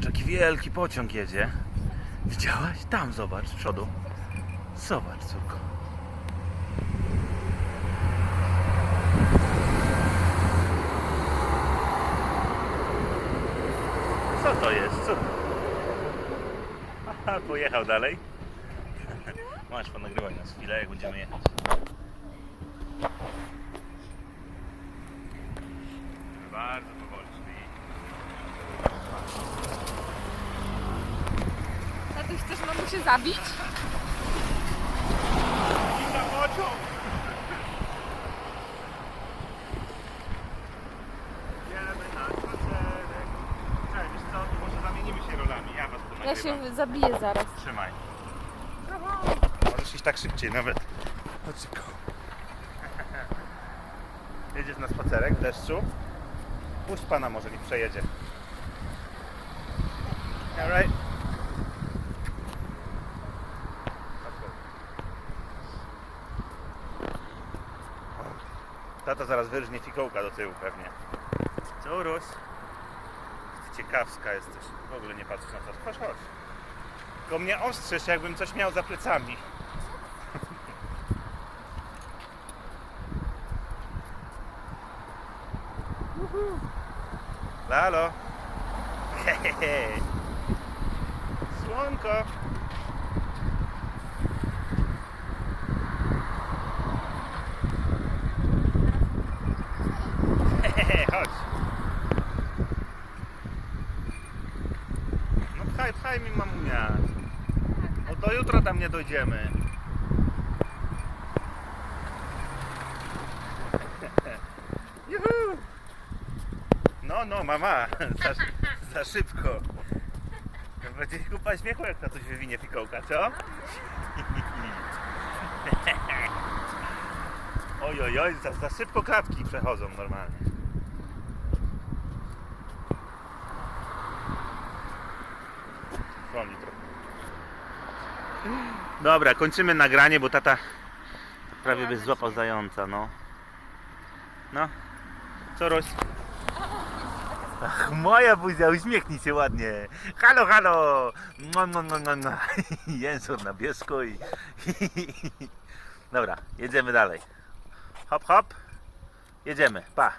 zobacz, jaki wielki pociąg jedzie. Widziałaś? Tam zobacz, z przodu. Zobacz, córko. Co to jest? Co? Aha, pojechał dalej. Masz, ponagrywaj nas chwilę, jak będziemy jechać. Bardzo powoli. Tatuś, chcesz mamusię zabić? I za pociąg! Jedziemy na spacerek. Cześć, wiesz co, to może zamienimy się rolami. Ja się zabiję zaraz. Trzymaj. Możesz iść tak szybciej nawet. Chodź szybko. Jedziesz na spacerek w deszczu? Puść pana może niech przejedzie. Alright. Tata zaraz wyrżnie fikołka do tyłu pewnie. Córuś. Ty ciekawska jesteś. W ogóle nie patrzysz na to. Chodź, chodź. Tylko mnie ostrzesz, jakbym coś miał za plecami. Lalo. Hehehe. Słonko. Chodź. No pchaj, pchaj mi mamunia. No do jutra tam nie dojdziemy. Juhu! No, no, mama, za, za szybko. Będzie kupa śmiechu, jak tatuś wywinie fikołka, co? Oj, oj, oj, za, za szybko klapki przechodzą normalnie. Trochę. Dobra, kończymy nagranie, bo tata prawie by złapał zająca, no. No. Co roś? Ach, moja buzia, uśmiechnij się ładnie. Halo, halo! No, no, no, no, no. Język na bieżku i... Dobra, jedziemy dalej. Hop, hop. Jedziemy, pa.